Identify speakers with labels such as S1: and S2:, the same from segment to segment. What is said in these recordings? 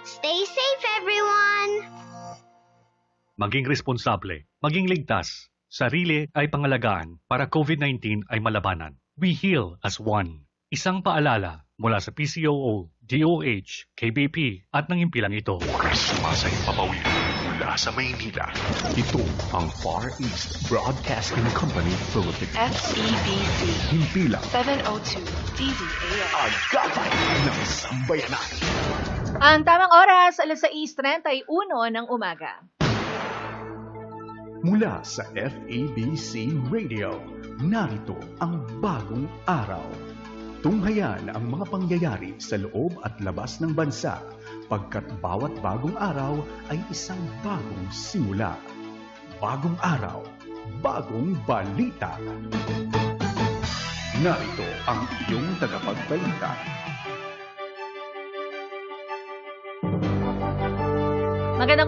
S1: Stay safe, everyone!
S2: Maging responsable, maging ligtas. Sarili ay pangalagaan para COVID-19 ay malabanan. We heal as one. Isang paalala mula sa PCOO, DOH, KBP at ng impilang ito.
S3: Sumasayang papawid mula sa Maynila. Ito ang Far East Broadcasting Company Philippines.
S4: FEBC
S3: Himpilang
S4: 702 DZAM.
S3: agapay ng sambayanan.
S5: Ang tamang oras, alas 6.31 ng umaga.
S3: Mula sa FEBC Radio, narito ang bagong araw. Tunghayan ang mga pangyayari sa loob at labas ng bansa pagkat bawat bagong araw ay isang bagong simula. Bagong araw, bagong balita. Narito ang iyong tagapagbalita.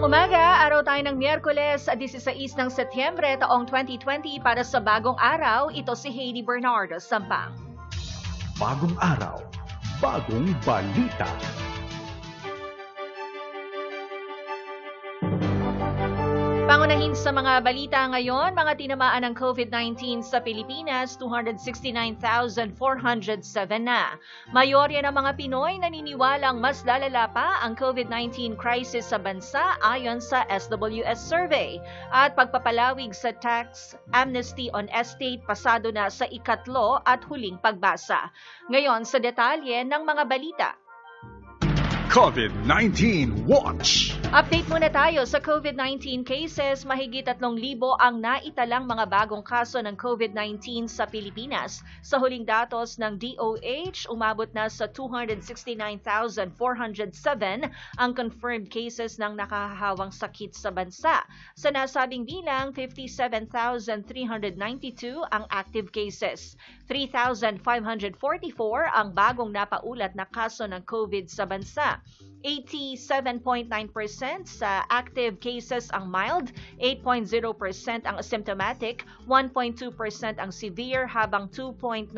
S5: Magandang umaga, araw tayo ng Miyerkules, 16 ng Setyembre, taong 2020 para sa bagong araw. Ito si Heidi Bernardo Sampang.
S3: Bagong araw, bagong balita.
S5: Pangunahin sa mga balita ngayon, mga tinamaan ng COVID-19 sa Pilipinas, 269,407 na. Mayorya ng mga Pinoy naniniwalang mas lalala pa ang COVID-19 crisis sa bansa ayon sa SWS survey. At pagpapalawig sa tax amnesty on estate pasado na sa ikatlo at huling pagbasa. Ngayon sa detalye ng mga balita.
S3: COVID-19 Watch.
S5: Update muna tayo sa COVID-19 cases. Mahigit 3,000 ang naitalang mga bagong kaso ng COVID-19 sa Pilipinas. Sa huling datos ng DOH, umabot na sa 269,407 ang confirmed cases ng nakahawang sakit sa bansa. Sa nasabing bilang, 57,392 ang active cases. 3,544 ang bagong napaulat na kaso ng COVID sa bansa. 87.9% sa active cases ang mild, 8.0% ang asymptomatic, 1.2% ang severe habang 2.9%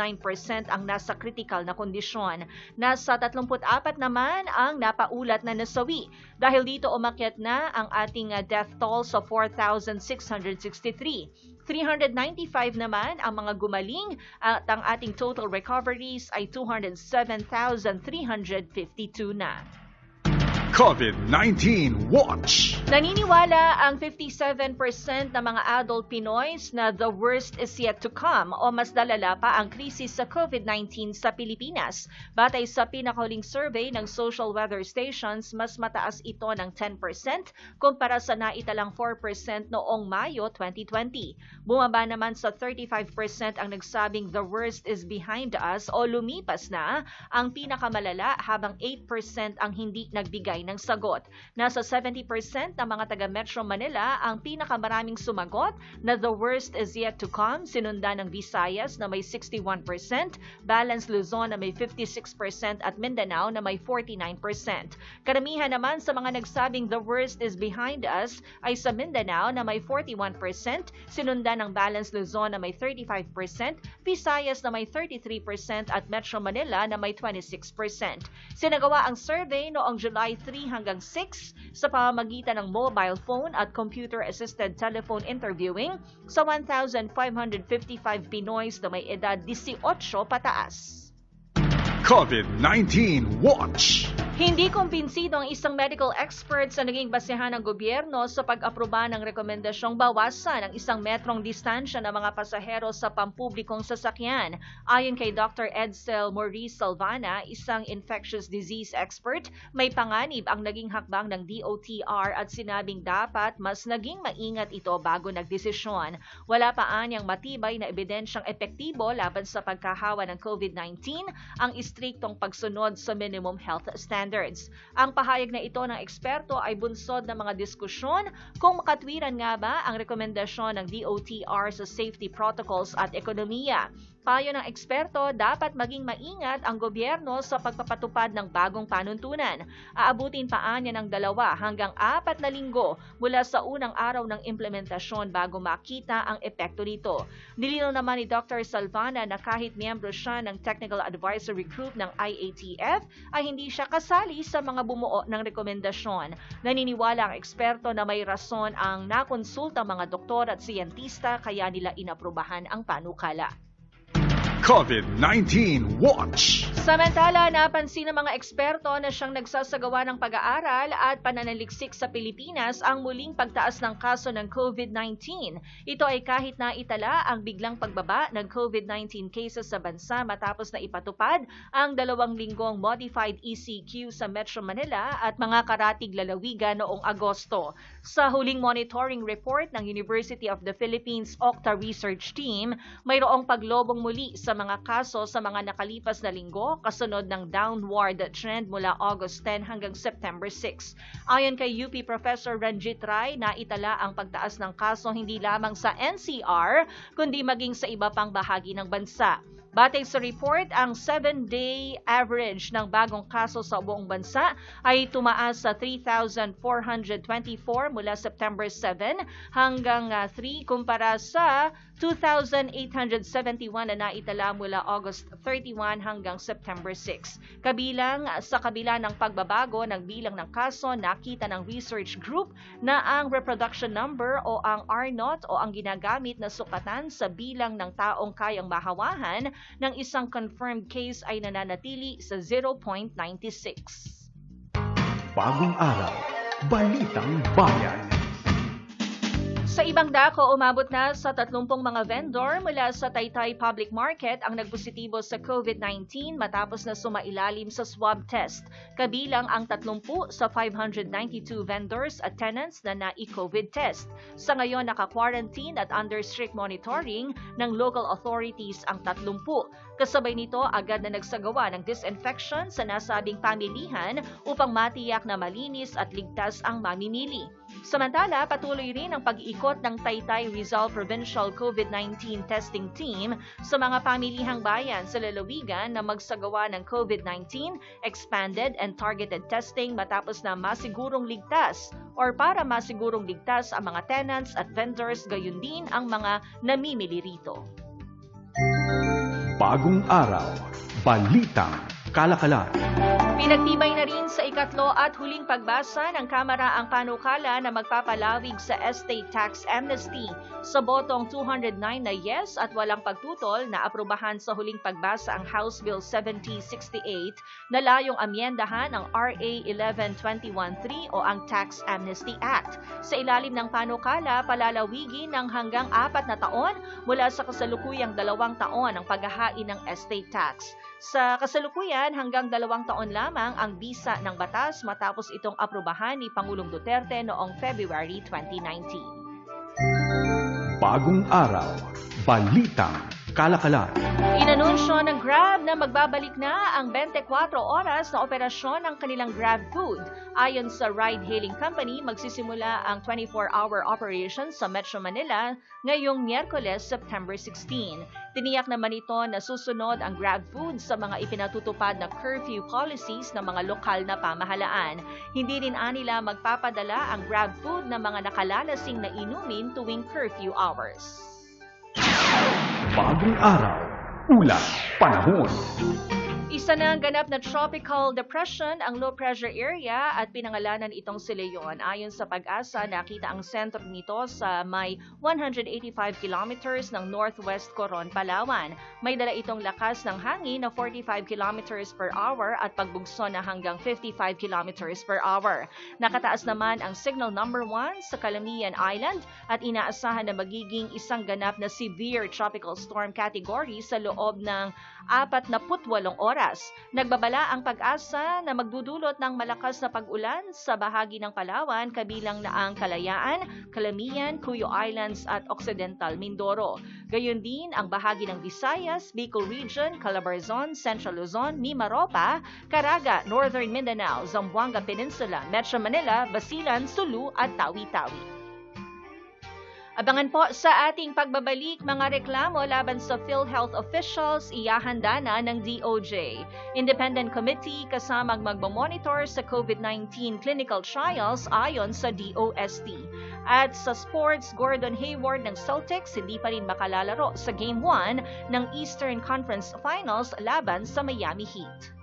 S5: ang nasa critical na kondisyon. Nasa 34 naman ang napaulat na nasawi. Dahil dito umakyat na ang ating uh, death toll sa 4,663. 395 naman ang mga gumaling at ang ating total recoveries ay 207,352 na.
S3: COVID-19 Watch.
S5: Naniniwala ang 57% ng mga adult Pinoys na the worst is yet to come o mas lalala pa ang krisis sa COVID-19 sa Pilipinas. Batay sa pinakahuling survey ng Social Weather Stations, mas mataas ito ng 10% kumpara sa naitalang 4% noong Mayo 2020. Bumaba naman sa 35% ang nagsabing the worst is behind us o lumipas na ang pinakamalala habang 8% ang hindi nagbigay ng sagot. Nasa 70% ng mga taga Metro Manila ang pinakamaraming sumagot na the worst is yet to come, sinundan ng Visayas na may 61%, Balance Luzon na may 56% at Mindanao na may 49%. Karamihan naman sa mga nagsabing the worst is behind us ay sa Mindanao na may 41%, sinundan ng Balance Luzon na may 35%, Visayas na may 33% at Metro Manila na may 26%. Sinagawa ang survey noong July 3 hanggang 6 sa pamamagitan ng mobile phone at computer-assisted telephone interviewing sa 1,555 Pinoys na may edad 18 pataas.
S3: COVID-19 Watch.
S5: Hindi kumbinsido ang isang medical expert sa naging basehan ng gobyerno sa pag-aproba ng rekomendasyong bawasan ang isang metrong distansya ng mga pasahero sa pampublikong sasakyan. Ayon kay Dr. Edsel Maurice Salvana, isang infectious disease expert, may panganib ang naging hakbang ng DOTR at sinabing dapat mas naging maingat ito bago nagdesisyon. Wala pa anyang matibay na ebidensyang epektibo laban sa pagkahawa ng COVID-19 ang istriktong pagsunod sa minimum health standards. Ang pahayag na ito ng eksperto ay bunsod ng mga diskusyon kung makatwiran nga ba ang rekomendasyon ng DOTR sa safety protocols at ekonomiya. Payo ng eksperto, dapat maging maingat ang gobyerno sa pagpapatupad ng bagong panuntunan. Aabutin pa anya ng dalawa hanggang apat na linggo mula sa unang araw ng implementasyon bago makita ang epekto nito. Nilinaw naman ni Dr. Salvana na kahit miyembro siya ng Technical Advisory Group ng IATF, ay hindi siya kasali sa mga bumuo ng rekomendasyon. Naniniwala ang eksperto na may rason ang nakonsulta mga doktor at siyentista kaya nila inaprubahan ang panukala.
S3: COVID-19 Watch!
S5: Samantala, napansin ng mga eksperto na siyang nagsasagawa ng pag-aaral at pananaliksik sa Pilipinas ang muling pagtaas ng kaso ng COVID-19. Ito ay kahit na itala ang biglang pagbaba ng COVID-19 cases sa bansa matapos na ipatupad ang dalawang linggong modified ECQ sa Metro Manila at mga karatig lalawigan noong Agosto. Sa huling monitoring report ng University of the Philippines Octa Research Team, mayroong paglobong muli sa mga kaso sa mga nakalipas na linggo kasunod ng downward trend mula August 10 hanggang September 6. Ayon kay UP Professor Ranjit Rai, naitala ang pagtaas ng kaso hindi lamang sa NCR kundi maging sa iba pang bahagi ng bansa. Batay sa report, ang 7-day average ng bagong kaso sa buong bansa ay tumaas sa 3,424 mula September 7 hanggang 3 kumpara sa 2,871 na naitala mula August 31 hanggang September 6. Kabilang sa kabila ng pagbabago ng bilang ng kaso, nakita ng research group na ang reproduction number o ang R0 o ang ginagamit na sukatan sa bilang ng taong kayang mahawahan ng isang confirmed case ay nananatili sa 0.96.
S3: Bagong araw, balitang bayan.
S5: Sa ibang dako, umabot na sa 30 mga vendor mula sa Taytay Public Market ang nagpositibo sa COVID-19 matapos na sumailalim sa swab test. Kabilang ang 30 sa 592 vendors at tenants na na-COVID test. Sa ngayon, naka-quarantine at under strict monitoring ng local authorities ang 30. Kasabay nito, agad na nagsagawa ng disinfection sa nasabing pamilihan upang matiyak na malinis at ligtas ang mamimili. Samantala, patuloy rin ang pag-ikot ng Taytay Rizal Provincial COVID-19 Testing Team sa mga pamilihang bayan sa lalawigan na magsagawa ng COVID-19 expanded and targeted testing matapos na masigurong ligtas or para masigurong ligtas ang mga tenants at vendors gayon din ang mga namimili rito.
S3: Bagong araw, balitang kalakalan.
S5: Pinagtibay na rin sa ikatlo at huling pagbasa ng Kamara ang panukala na magpapalawig sa estate tax amnesty sa botong 209 na yes at walang pagtutol na aprubahan sa huling pagbasa ang House Bill 7068 na layong amyendahan ang RA 11213 o ang Tax Amnesty Act. Sa ilalim ng panukala, palalawigin ng hanggang apat na taon mula sa kasalukuyang dalawang taon ang paghahain ng estate tax. Sa kasalukuyan, hanggang dalawang taon lamang ang bisa ng batas matapos itong aprubahan ni Pangulong Duterte noong February 2019.
S3: Bagong araw, balitang kalakalan.
S5: Inanunsyo ng Grab na magbabalik na ang 24 oras na operasyon ng kanilang Grab Food. Ayon sa ride-hailing company, magsisimula ang 24-hour operation sa Metro Manila ngayong Miyerkules, September 16. Tiniyak naman ito na susunod ang Grab Food sa mga ipinatutupad na curfew policies ng mga lokal na pamahalaan. Hindi rin anila magpapadala ang Grab Food ng mga nakalalasing na inumin tuwing curfew hours.
S3: Bagong araw, ulat, panahon.
S5: Isa na ang ganap na tropical depression ang low pressure area at pinangalanan itong si Leon. Ayon sa pag-asa, nakita ang sentro nito sa may 185 kilometers ng northwest Coron, Palawan. May dala itong lakas ng hangin na 45 kilometers per hour at pagbugso na hanggang 55 kilometers per hour. Nakataas naman ang signal number 1 sa Calamian Island at inaasahan na magiging isang ganap na severe tropical storm category sa loob ng 48 oras. Nagbabala ang pag-asa na magdudulot ng malakas na pag-ulan sa bahagi ng Palawan kabilang na ang Kalayaan, Calamian, Cuyo Islands at Occidental Mindoro. Gayon din ang bahagi ng Visayas, Bicol Region, Calabarzon, Central Luzon, Mimaropa, Caraga, Northern Mindanao, Zamboanga Peninsula, Metro Manila, Basilan, Sulu at Tawi-Tawi. Abangan po sa ating pagbabalik mga reklamo laban sa PhilHealth officials iyahanda na ng DOJ. Independent committee kasamang magmamonitor sa COVID-19 clinical trials ayon sa DOST. At sa sports, Gordon Hayward ng Celtics hindi pa rin makalalaro sa Game 1 ng Eastern Conference Finals laban sa Miami Heat.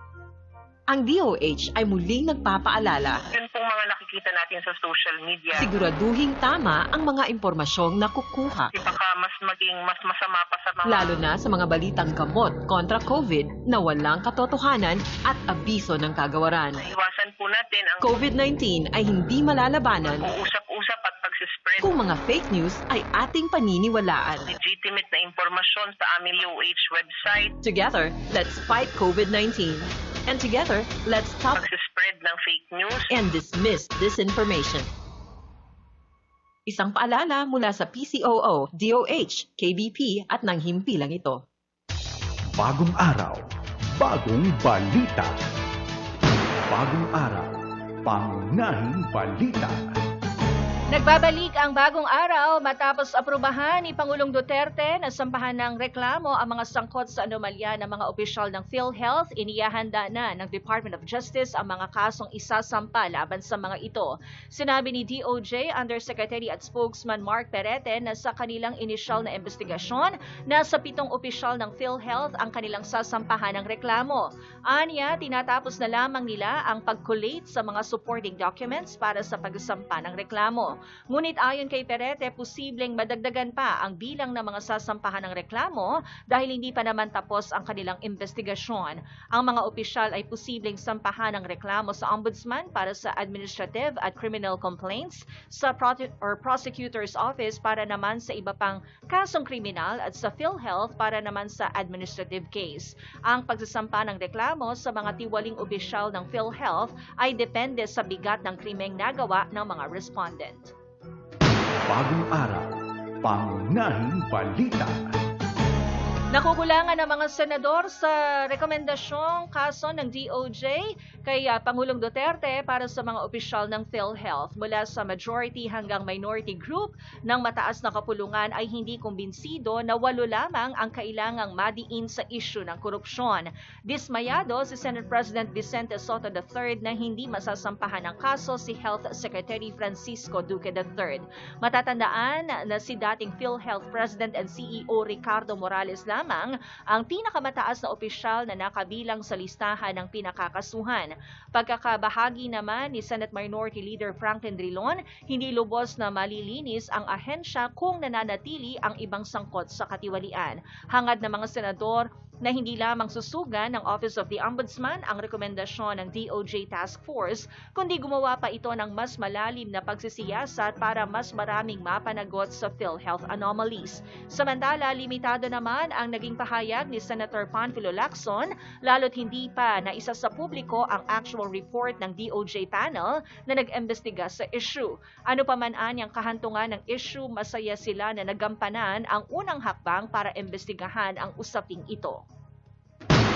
S6: Ang DOH ay muling nagpapaalala,
S7: Yun pong mga nakikita natin sa social media.
S6: siguraduhing tama ang mga impormasyong nakukuha,
S7: Kasi baka mas maging mas masama pa sa mga...
S6: lalo na sa mga balitang gamot kontra COVID na walang katotohanan at abiso ng kagawaran.
S7: Iwasan po natin ang
S6: COVID-19 ay hindi malalabanan
S7: uusap-usap at pagsispread
S6: kung mga fake news ay ating paniniwalaan.
S7: legitimate na impormasyon sa aming DOH website.
S6: Together, let's fight COVID-19. And together, let's stop
S7: Pagsispread ng fake news.
S6: and dismiss disinformation. Isang paalala mula sa PCOO, DOH, KBP at ng himpilang ito.
S3: Bagong araw, bagong balita. Bagong araw, pangunahing balita.
S5: Nagbabalik ang bagong araw matapos aprubahan ni Pangulong Duterte na sampahan ng reklamo ang mga sangkot sa anomalya ng mga opisyal ng PhilHealth. Iniyahanda na ng Department of Justice ang mga kasong isasampa laban sa mga ito. Sinabi ni DOJ Undersecretary at Spokesman Mark Perete na sa kanilang inisyal na investigasyon, nasa pitong opisyal ng PhilHealth ang kanilang sasampahan ng reklamo. Anya, tinatapos na lamang nila ang pag-collate sa mga supporting documents para sa pagsampa ng reklamo. Ngunit ayon kay Perete, posibleng madagdagan pa ang bilang ng mga sasampahan ng reklamo dahil hindi pa naman tapos ang kanilang investigasyon. Ang mga opisyal ay posibleng sampahan ng reklamo sa Ombudsman para sa administrative at criminal complaints, sa or Prosecutor's Office para naman sa iba pang kasong kriminal at sa PhilHealth para naman sa administrative case. Ang pagsasampa ng reklamo sa mga tiwaling opisyal ng PhilHealth ay depende sa bigat ng krimeng nagawa ng mga respondent.
S3: Bagong araw, pangunahing balita.
S5: Nakukulangan ng mga senador sa rekomendasyong kaso ng DOJ kay ah, Pangulong Duterte para sa mga opisyal ng PhilHealth. Mula sa majority hanggang minority group ng mataas na kapulungan ay hindi kumbinsido na walo lamang ang kailangang madiin sa isyu ng korupsyon. Dismayado si Senate President Vicente Soto III na hindi masasampahan ng kaso si Health Secretary Francisco Duque III. Matatandaan na si dating PhilHealth President and CEO Ricardo Morales lamang ang pinakamataas na opisyal na nakabilang sa listahan ng pinakakasuhan. Pagkakabahagi naman ni Senate Minority Leader Franklin Drilon, hindi lubos na malilinis ang ahensya kung nananatili ang ibang sangkot sa katiwalian. Hangad ng mga senador na hindi lamang susugan ng Office of the Ombudsman ang rekomendasyon ng DOJ Task Force, kundi gumawa pa ito ng mas malalim na pagsisiyasat para mas maraming mapanagot sa PhilHealth anomalies. Samantala, limitado naman ang naging pahayag ni Senator Panfilo Lacson, lalo't hindi pa na isa sa publiko ang actual report ng DOJ panel na nag-embestiga sa issue. Ano pa man anyang kahantungan ng issue, masaya sila na nagampanan ang unang hakbang para imbestigahan ang usaping ito.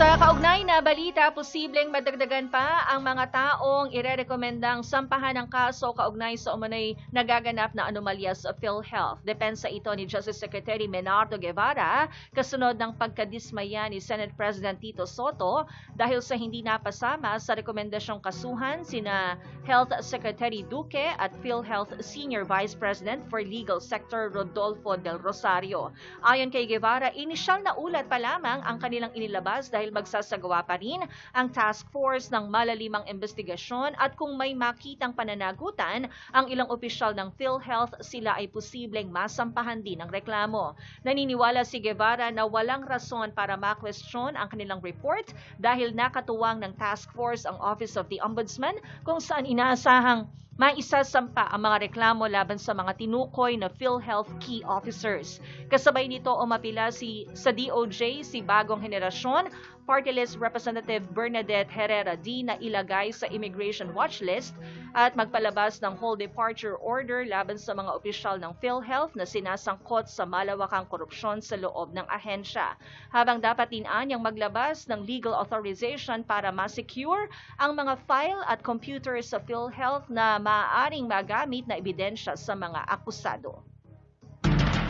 S5: Sa kaugnay na balita, posibleng madagdagan pa ang mga taong irerekomendang sampahan ng kaso kaugnay sa umunay nagaganap na anomalya sa PhilHealth. Depensa ito ni Justice Secretary Menardo Guevara kasunod ng pagkadismaya ni Senate President Tito Soto dahil sa hindi napasama sa rekomendasyong kasuhan sina Health Secretary Duque at PhilHealth Senior Vice President for Legal Sector Rodolfo Del Rosario. Ayon kay Guevara, inisyal na ulat pa lamang ang kanilang inilabas magsasagawa pa rin ang task force ng malalimang investigasyon at kung may makitang pananagutan ang ilang opisyal ng PhilHealth, sila ay posibleng masampahan din ng reklamo. Naniniwala si Guevara na walang rason para makwestiyon ang kanilang report dahil nakatuwang ng task force ang Office of the Ombudsman kung saan inaasahang Maisasampa ang mga reklamo laban sa mga tinukoy na PhilHealth key officers. Kasabay nito umapila si sa DOJ si bagong henerasyon Party List Representative Bernadette Herrera D na ilagay sa immigration watch list at magpalabas ng whole departure order laban sa mga opisyal ng PhilHealth na sinasangkot sa malawakang korupsyon sa loob ng ahensya. Habang dapat din anyang maglabas ng legal authorization para ma-secure ang mga file at computer sa PhilHealth na maaaring magamit na ebidensya sa mga akusado.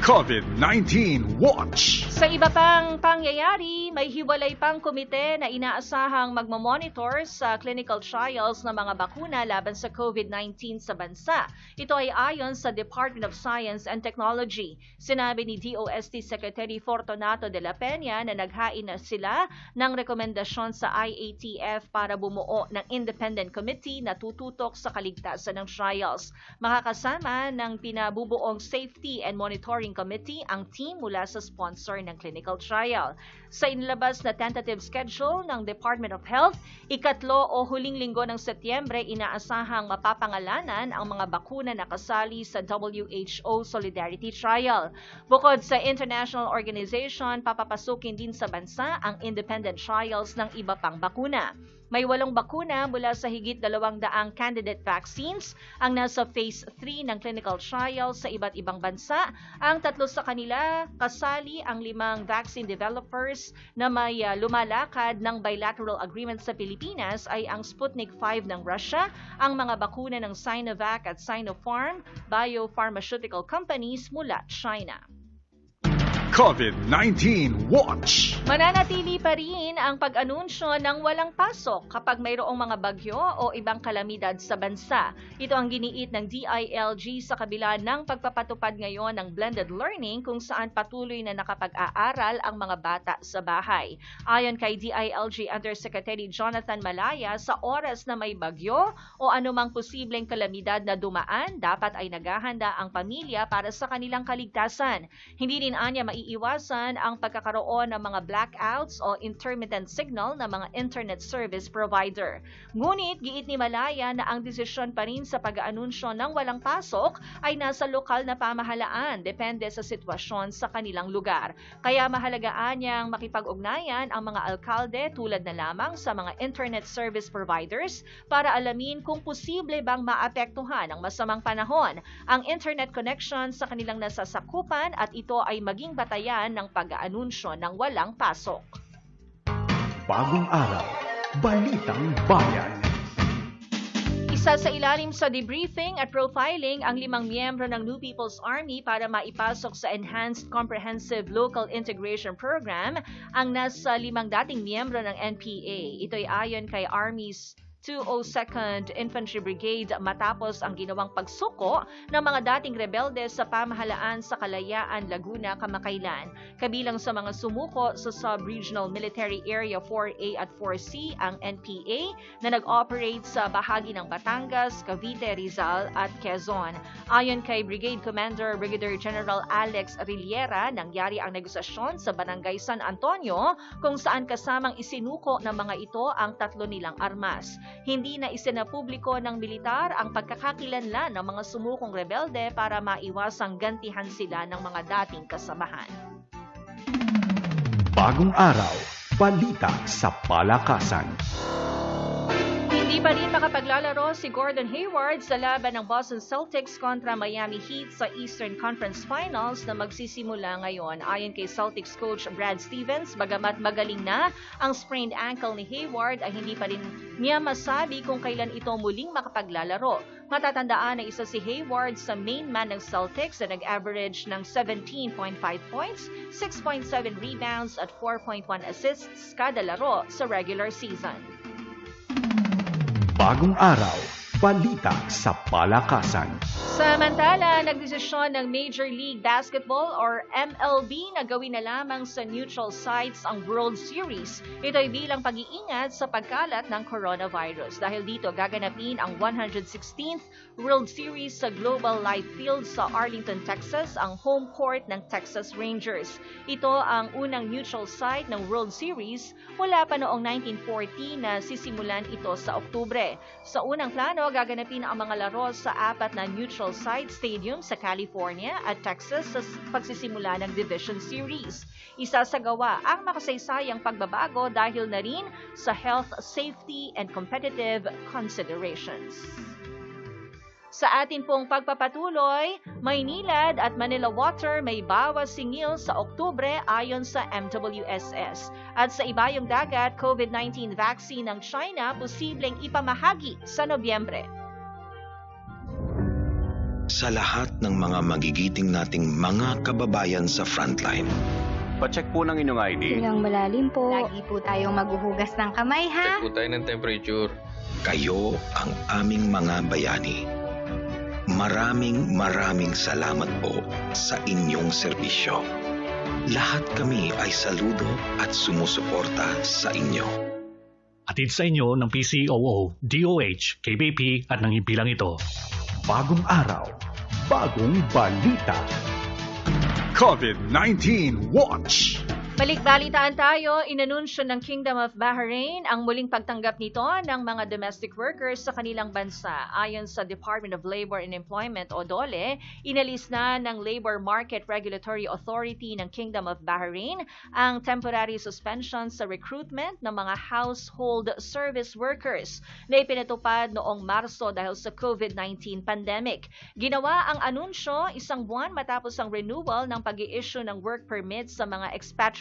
S3: COVID-19 Watch!
S5: Sa iba pang pangyayari, may hiwalay pang komite na inaasahang magmamonitor sa clinical trials ng mga bakuna laban sa COVID-19 sa bansa. Ito ay ayon sa Department of Science and Technology. Sinabi ni DOST Secretary Fortunato de la Peña na naghain na sila ng rekomendasyon sa IATF para bumuo ng independent committee na tututok sa kaligtasan ng trials. Makakasama ng pinabubuong Safety and Monitoring Committee ang team mula sa sponsor ng clinical trial. Sa inilabas na tentative schedule ng Department of Health, ikatlo o huling linggo ng Setyembre inaasahang mapapangalanan ang mga bakuna na kasali sa WHO Solidarity Trial. Bukod sa international organization, papapasukin din sa bansa ang independent trials ng iba pang bakuna. May walong bakuna mula sa higit dalawang daang candidate vaccines ang nasa phase 3 ng clinical trial sa iba't ibang bansa. Ang tatlo sa kanila kasali ang limang vaccine developers na may uh, lumalakad ng bilateral agreement sa Pilipinas ay ang Sputnik 5 ng Russia, ang mga bakuna ng Sinovac at Sinopharm, biopharmaceutical companies mula China.
S3: COVID-19 Watch!
S5: Mananatili pa rin ang pag-anunsyo ng walang pasok kapag mayroong mga bagyo o ibang kalamidad sa bansa. Ito ang giniit ng DILG sa kabila ng pagpapatupad ngayon ng blended learning kung saan patuloy na nakapag-aaral ang mga bata sa bahay. Ayon kay DILG Undersecretary Jonathan Malaya, sa oras na may bagyo o anumang posibleng kalamidad na dumaan, dapat ay naghahanda ang pamilya para sa kanilang kaligtasan. Hindi rin anya maiiwasan ang pagkakaroon ng mga blackouts o intermittent signal ng mga internet service provider. Ngunit giit ni Malaya na ang desisyon pa rin sa pag-aanunsyo ng walang pasok ay nasa lokal na pamahalaan depende sa sitwasyon sa kanilang lugar. Kaya mahalagaan niyang makipag-ugnayan ang mga alkalde tulad na lamang sa mga internet service providers para alamin kung posible bang maapektuhan ng masamang panahon ang internet connection sa kanilang nasasakupan at ito ay maging batayan ng pag-aanunsyo ng walang pasok.
S3: Bagong araw, Balitang Bayan.
S5: Isa sa ilalim sa debriefing at profiling ang limang miyembro ng New People's Army para maipasok sa Enhanced Comprehensive Local Integration Program ang nasa limang dating miyembro ng NPA. Ito'y ayon kay Army's 202nd Infantry Brigade matapos ang ginawang pagsuko ng mga dating rebelde sa pamahalaan sa Kalayaan, Laguna kamakailan. Kabilang sa mga sumuko sa Sub-Regional Military Area 4A at 4C ang NPA na nag-operate sa bahagi ng Batangas, Cavite, Rizal at Quezon. Ayon kay Brigade Commander Brigadier General Alex Riliera, nangyari ang negosasyon sa Barangay San Antonio kung saan kasamang isinuko ng mga ito ang tatlo nilang armas. Hindi na isinapubliko ng militar ang pagkakakilanlan ng mga sumukong rebelde para maiwasang gantihan sila ng mga dating kasamahan.
S3: Bagong araw, balita sa palakasan.
S5: Hindi pa rin makapaglalaro si Gordon Hayward sa laban ng Boston Celtics kontra Miami Heat sa Eastern Conference Finals na magsisimula ngayon. Ayon kay Celtics coach Brad Stevens, bagamat magaling na ang sprained ankle ni Hayward ay hindi pa rin niya masabi kung kailan ito muling makapaglalaro. Matatandaan na isa si Hayward sa main man ng Celtics na nag-average ng 17.5 points, 6.7 rebounds at 4.1 assists kada laro sa regular season.
S3: Bagong araw, balita sa palakasan.
S5: Samantala, nagdesisyon ng Major League Basketball or MLB na gawin na lamang sa neutral sites ang World Series. Ito ay bilang pag-iingat sa pagkalat ng coronavirus. Dahil dito, gaganapin ang 116th World Series sa Global Life Field sa Arlington, Texas, ang home court ng Texas Rangers. Ito ang unang neutral site ng World Series mula pa noong 1940 na sisimulan ito sa Oktubre. Sa unang plano, gaganapin ang mga laro sa apat na neutral site stadium sa California at Texas sa pagsisimula ng Division Series. Isasagawa ang makasaysayang pagbabago dahil na rin sa health, safety, and competitive considerations. Sa atin pong pagpapatuloy, Maynilad at Manila Water may bawas singil sa Oktubre ayon sa MWSS. At sa ibayong dagat, COVID-19 vaccine ng China posibleng ipamahagi sa Nobyembre.
S8: Sa lahat ng mga magigiting nating mga kababayan sa frontline,
S9: Pacheck po ng inyong ID.
S1: Ilang malalim po. Lagi po tayong maghuhugas ng kamay, ha?
S10: Check po tayo ng temperature.
S8: kayo ang aming mga bayani. Maraming maraming salamat po sa inyong serbisyo. Lahat kami ay saludo at sumusuporta sa inyo.
S2: Atid sa inyo ng PCOO, DOH, KBP at ng himpilang ito.
S3: Bagong araw, bagong balita. COVID-19 Watch!
S5: Balik-balitaan tayo, inanunsyo ng Kingdom of Bahrain ang muling pagtanggap nito ng mga domestic workers sa kanilang bansa. Ayon sa Department of Labor and Employment o DOLE, inalis na ng Labor Market Regulatory Authority ng Kingdom of Bahrain ang temporary suspension sa recruitment ng mga household service workers na ipinatupad noong Marso dahil sa COVID-19 pandemic. Ginawa ang anunsyo isang buwan matapos ang renewal ng pag issue ng work permits sa mga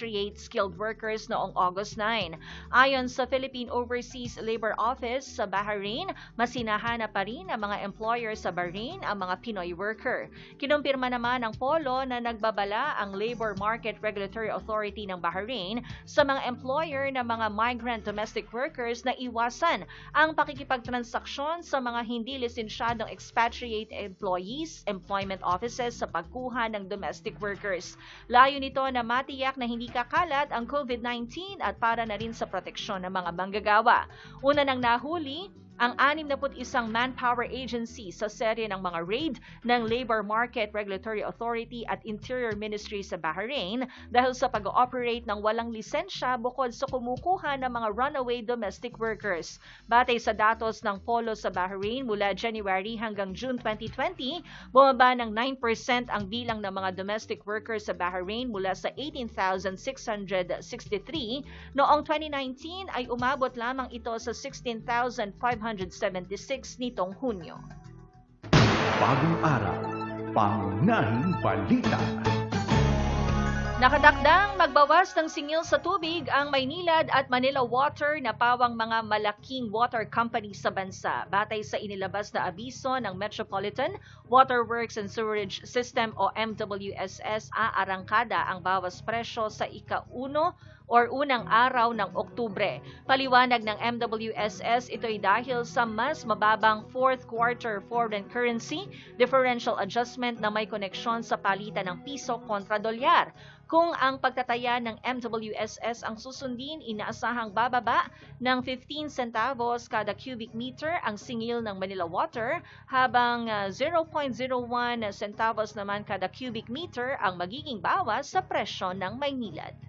S5: expatriate skilled workers noong August 9. Ayon sa Philippine Overseas Labor Office sa Bahrain, masinahan na pa rin ang mga employer sa Bahrain ang mga Pinoy worker. Kinumpirma naman ng Polo na nagbabala ang Labor Market Regulatory Authority ng Bahrain sa mga employer ng mga migrant domestic workers na iwasan ang pakikipagtransaksyon sa mga hindi lisensyadong expatriate employees, employment offices sa pagkuha ng domestic workers. Layo nito na matiyak na hindi kakalat ang COVID-19 at para na rin sa proteksyon ng mga manggagawa. Una nang nahuli, ang 61 manpower agency sa serye ng mga raid ng Labor Market Regulatory Authority at Interior Ministry sa Bahrain dahil sa pag-ooperate ng walang lisensya bukod sa kumukuha ng mga runaway domestic workers. Batay sa datos ng Polo sa Bahrain mula January hanggang June 2020, bumaba ng 9% ang bilang ng mga domestic workers sa Bahrain mula sa 18,663 noong 2019 ay umabot lamang ito sa 16,576 nitong Hunyo.
S3: Bagong araw, pangunahing balita.
S5: Nakadakdang magbawas ng singil sa tubig ang Maynilad at Manila Water na pawang mga malaking water companies sa bansa. Batay sa inilabas na abiso ng Metropolitan Waterworks and Sewerage System o MWSS, aarangkada ang bawas presyo sa ika-uno or unang araw ng Oktubre. Paliwanag ng MWSS, ito'y dahil sa mas mababang fourth quarter foreign currency differential adjustment na may koneksyon sa palitan ng piso kontra dolyar. Kung ang pagtataya ng MWSS ang susundin, inaasahang bababa ng 15 centavos kada cubic meter ang singil ng Manila Water, habang uh, 0.01 centavos naman kada cubic meter ang magiging bawas sa presyo ng Maynilad.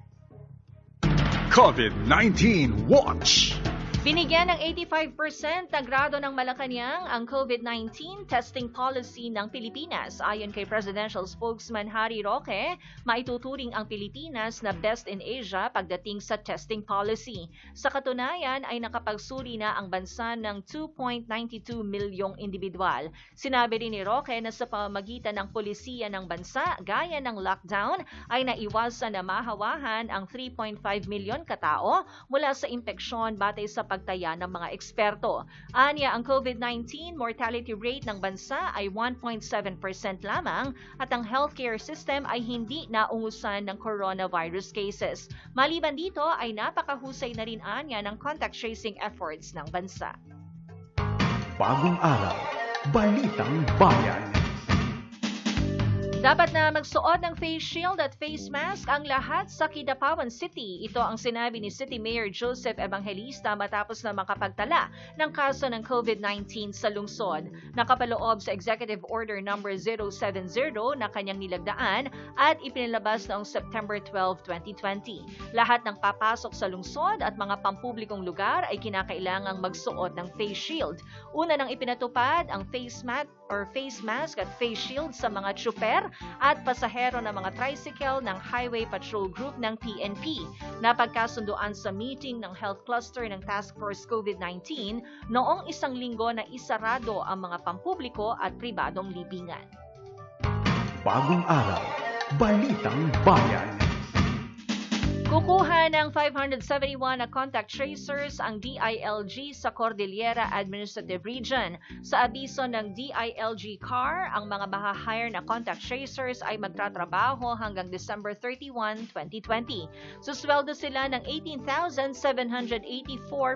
S3: COVID-19 Watch!
S5: Binigyan ng 85% na grado ng Malacanang ang COVID-19 testing policy ng Pilipinas. Ayon kay Presidential Spokesman Harry Roque, maituturing ang Pilipinas na best in Asia pagdating sa testing policy. Sa katunayan ay nakapagsuri na ang bansa ng 2.92 milyong individual. Sinabi rin ni Roque na sa pamamagitan ng polisiya ng bansa gaya ng lockdown ay naiwasan na mahawahan ang 3.5 milyon katao mula sa impeksyon batay sa pagtaya ng mga eksperto. Anya, ang COVID-19 mortality rate ng bansa ay 1.7% lamang at ang healthcare system ay hindi naungusan ng coronavirus cases. Maliban dito ay napakahusay na rin anya ng contact tracing efforts ng bansa.
S3: Bagong araw, balitang bayan.
S5: Dapat na magsuot ng face shield at face mask ang lahat sa Kidapawan City. Ito ang sinabi ni City Mayor Joseph Evangelista matapos na makapagtala ng kaso ng COVID-19 sa lungsod. Nakapaloob sa Executive Order No. 070 na kanyang nilagdaan at ipinilabas noong September 12, 2020. Lahat ng papasok sa lungsod at mga pampublikong lugar ay kinakailangang magsuot ng face shield. Una nang ipinatupad ang face mat or face mask at face shield sa mga tsuper at pasahero ng mga tricycle ng Highway Patrol Group ng PNP. Napagkasunduan sa meeting ng Health Cluster ng Task Force COVID-19 noong isang linggo na isarado ang mga pampubliko at pribadong libingan.
S3: Bagong araw, Balitang Bayan.
S5: Kukuha ng 571 na contact tracers ang DILG sa Cordillera Administrative Region. Sa abiso ng DILG CAR, ang mga mahahire na contact tracers ay magtatrabaho hanggang December 31, 2020. Susweldo sila ng 18,784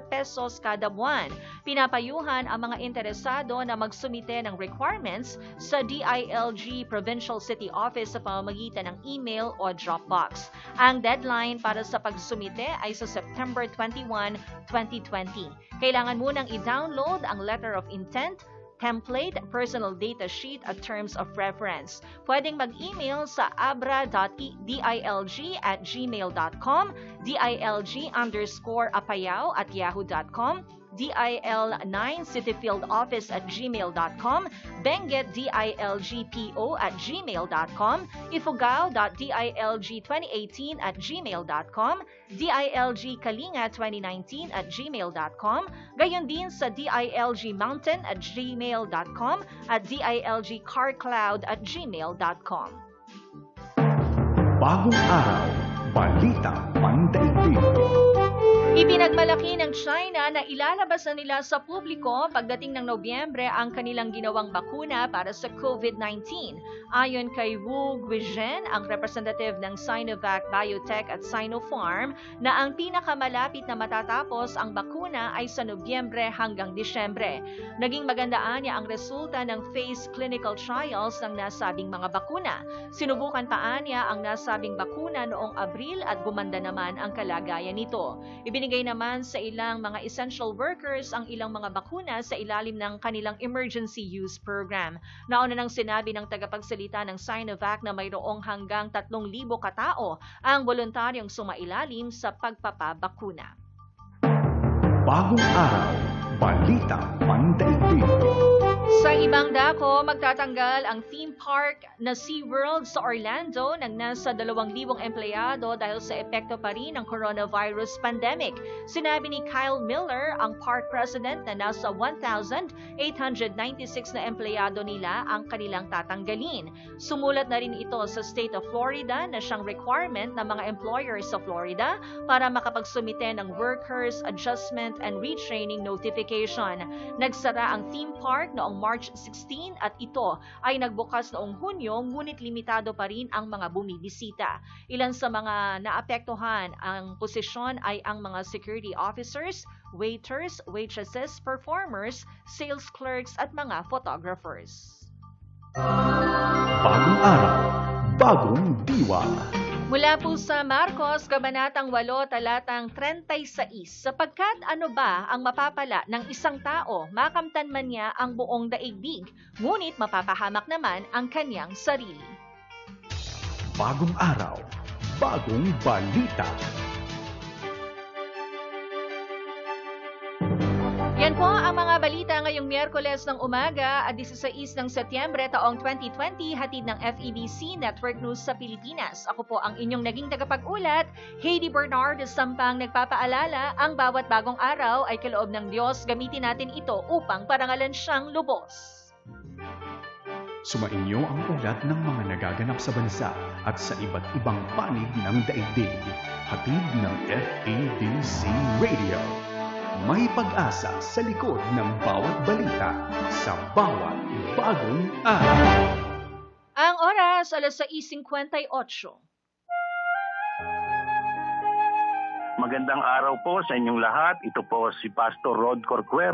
S5: pesos kada buwan. Pinapayuhan ang mga interesado na magsumite ng requirements sa DILG Provincial City Office sa pamamagitan ng email o Dropbox. Ang deadline para sa pagsumite ay sa September 21, 2020. Kailangan munang i-download ang letter of intent, template, personal data sheet at terms of reference. Pwedeng mag-email sa abra.dilg at gmail.com, dilg underscore apayao at yahoo.com, DIL9 Cityfield Office at gmail.com, Benguet DILGPO at gmail.com, ifugao.dilg2018 at gmail.com, DILG Kalinga 2019 at gmail.com, gayon din sa DILG Mountain at gmail.com at DILG Carcloud at gmail.com.
S3: Bagong araw, Balita.
S5: Ipinagmalaki ng China na ilalabas na nila sa publiko pagdating ng Nobyembre ang kanilang ginawang bakuna para sa COVID-19. Ayon kay Wu Guizhen, ang representative ng Sinovac Biotech at Sinopharm, na ang pinakamalapit na matatapos ang bakuna ay sa Nobyembre hanggang Disyembre. Naging magandaan niya ang resulta ng phase clinical trials ng nasabing mga bakuna. Sinubukan pa niya ang nasabing bakuna noong Abril at gumanda naman ang kalagayan nito. Ibinigay naman sa ilang mga essential workers ang ilang mga bakuna sa ilalim ng kanilang emergency use program. Nauna nang sinabi ng tagapagsalita ng Sinovac na mayroong hanggang 3,000 katao ang voluntaryong sumailalim sa pagpapabakuna.
S3: Bagong araw, Balita Pandaigdig.
S5: Sa ibang dako, magtatanggal ang theme park na SeaWorld sa Orlando ng nasa 2,000 empleyado dahil sa epekto pa rin ng coronavirus pandemic. Sinabi ni Kyle Miller, ang park president, na nasa 1,896 na empleyado nila ang kanilang tatanggalin. Sumulat na rin ito sa state of Florida na siyang requirement ng mga employers sa Florida para makapagsumite ng workers adjustment and retraining notification. Nagsara ang theme park noong March 16 at ito ay nagbukas noong Hunyo ngunit limitado pa rin ang mga bumibisita. Ilan sa mga naapektuhan ang posisyon ay ang mga security officers, waiters, waitresses, performers, sales clerks at mga photographers.
S3: Bagong araw, bagong diwa.
S5: Mula po sa Marcos, Kabanatang 8, talatang 36, sapagkat ano ba ang mapapala ng isang tao, makamtan man niya ang buong daigdig, ngunit mapapahamak naman ang kanyang sarili.
S3: Bagong araw, bagong balita.
S5: Balita ngayong Miyerkules ng umaga at 16 ng Setyembre taong 2020 hatid ng FEBC Network News sa Pilipinas. Ako po ang inyong naging tagapag-ulat, Heidi Bernard Sampang nagpapaalala ang bawat bagong araw ay kaloob ng Diyos. Gamitin natin ito upang parangalan siyang lubos.
S3: Sumainyo ang ulat ng mga nagaganap sa bansa at sa iba't ibang panig ng daigdig. Hatid ng FEBC Radio. May pag-asa sa likod ng bawat balita sa bawat bagong araw.
S5: Ang oras, alas 6.58.
S10: Magandang araw po sa inyong lahat. Ito po si Pastor Rod Corcuero